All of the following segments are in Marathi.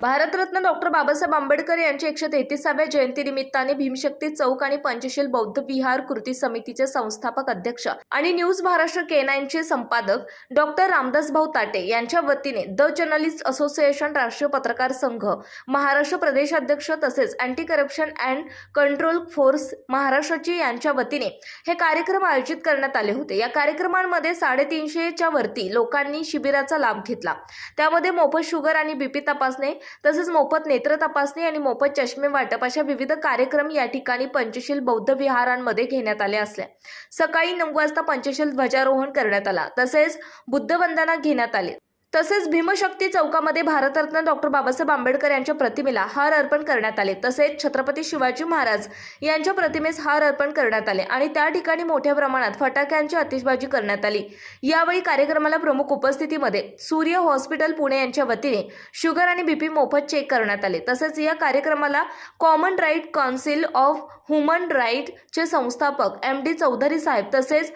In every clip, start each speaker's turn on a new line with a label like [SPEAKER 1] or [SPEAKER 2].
[SPEAKER 1] भारतरत्न डॉक्टर बाबासाहेब आंबेडकर यांच्या एकशे तेहतीसाव्या जयंतीनिमित्ताने भीमशक्ती चौक आणि पंचशील बौद्ध विहार कृती समितीचे संस्थापक अध्यक्ष आणि न्यूज महाराष्ट्र केनाईनचे संपादक डॉक्टर रामदास भाऊ ताटे यांच्या वतीने द जर्नलिस्ट असोसिएशन राष्ट्रीय पत्रकार संघ महाराष्ट्र प्रदेशाध्यक्ष तसेच anti corruption and control force महाराष्ट्राची यांच्या वतीने हे कार्यक्रम आयोजित करण्यात आले होते. या कार्यक्रमांमध्ये साडेतीनशेच्या वरती लोकांनी शिबिराचा लाभ घेतला. त्यामध्ये मोफत शुगर आणि बीपी तपासणी तसेच मोफत नेत्र तपासणी आणि मोफत चष्मे वाटप अशा विविध कार्यक्रम या ठिकाणी पंचशील बौद्ध विहारांमध्ये घेण्यात आले असल्या सकाळी नऊ वाजता पंचशील ध्वजारोहण करण्यात आला. तसेच बुद्धवंदना घेण्यात आली. तसेच भीमशक्ती चौकामध्ये भारतरत्न डॉक्टर बाबासाहेब आंबेडकर यांच्या प्रतिमेला हार अर्पण करण्यात आले. तसेच छत्रपती शिवाजी महाराज यांच्या प्रतिमेस हार अर्पण करण्यात आले आणि त्या ठिकाणी मोठ्या प्रमाणात फटाक्यांची आतिषबाजी करण्यात आली. यावेळी कार्यक्रमाला प्रमुख उपस्थितीमध्ये सूर्य हॉस्पिटल पुणे यांच्या वतीने शुगर आणि बीपी मोफत चेक करण्यात आले. तसेच या कार्यक्रमाला common right council of human राईटचे संस्थापक एम डी चौधरी साहेब तसेच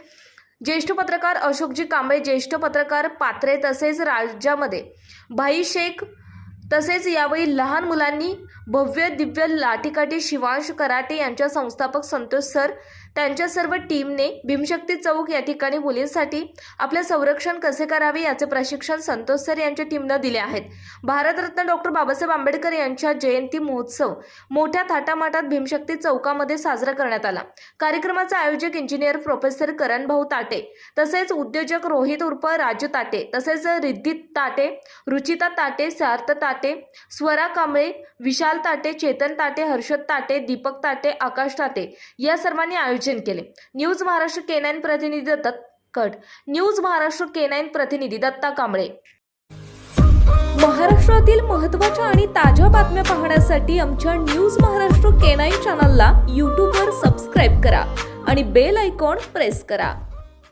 [SPEAKER 1] ज्येष्ठ पत्रकार अशोकजी कांबळे ज्येष्ठ पत्रकार पात्रे तसेच राज्यामध्ये. भाई शेख तसेच यावेळी लहान मुलांनी भव्य दिव्य लाठीकाठी शिवांश कराटे यांच्या संस्थापक संतोष सर त्यांच्या सर्व टीमने भीमशक्ती चौक या ठिकाणी मुलींसाठी आपले संरक्षण कसे करावे याचे प्रशिक्षण संतोष सर यांच्या टीमनं दिले आहेत. भारतरत्न डॉक्टर बाबासाहेब आंबेडकर यांच्या जयंती महोत्सव मोठ्या थाटामाटात भीमशक्ती चौकामध्ये साजरा करण्यात आला. कार्यक्रमाचे आयोजक इंजिनियर प्रोफेसर करणभाऊ ताटे तसेच उद्योजक रोहित उर्फ राजू ताटे तसेच रिद्धी ताटे रुचिता ताटे सार्थ ताटे स्वरा कांबळे विशाल ताटे चेतन ताटे हर्षद ताटे दीपक ताटे आकाश ताटे या सर्वांनी आयोजन केले. न्यूज महाराष्ट्र केनाईन प्रतिनिधी दत्त कट. न्यूज महाराष्ट्र केनाईन प्रतिनिधी दत्ता कांबळे. महाराष्ट्रातील महत्त्वाच्या आणि ताज्या बातम्या पाहण्यासाठी आमच्या न्यूज महाराष्ट्र केनाईन चॅनलला यूट्यूबवर सबस्क्राईब करा आणि बेल आयकॉन प्रेस करा.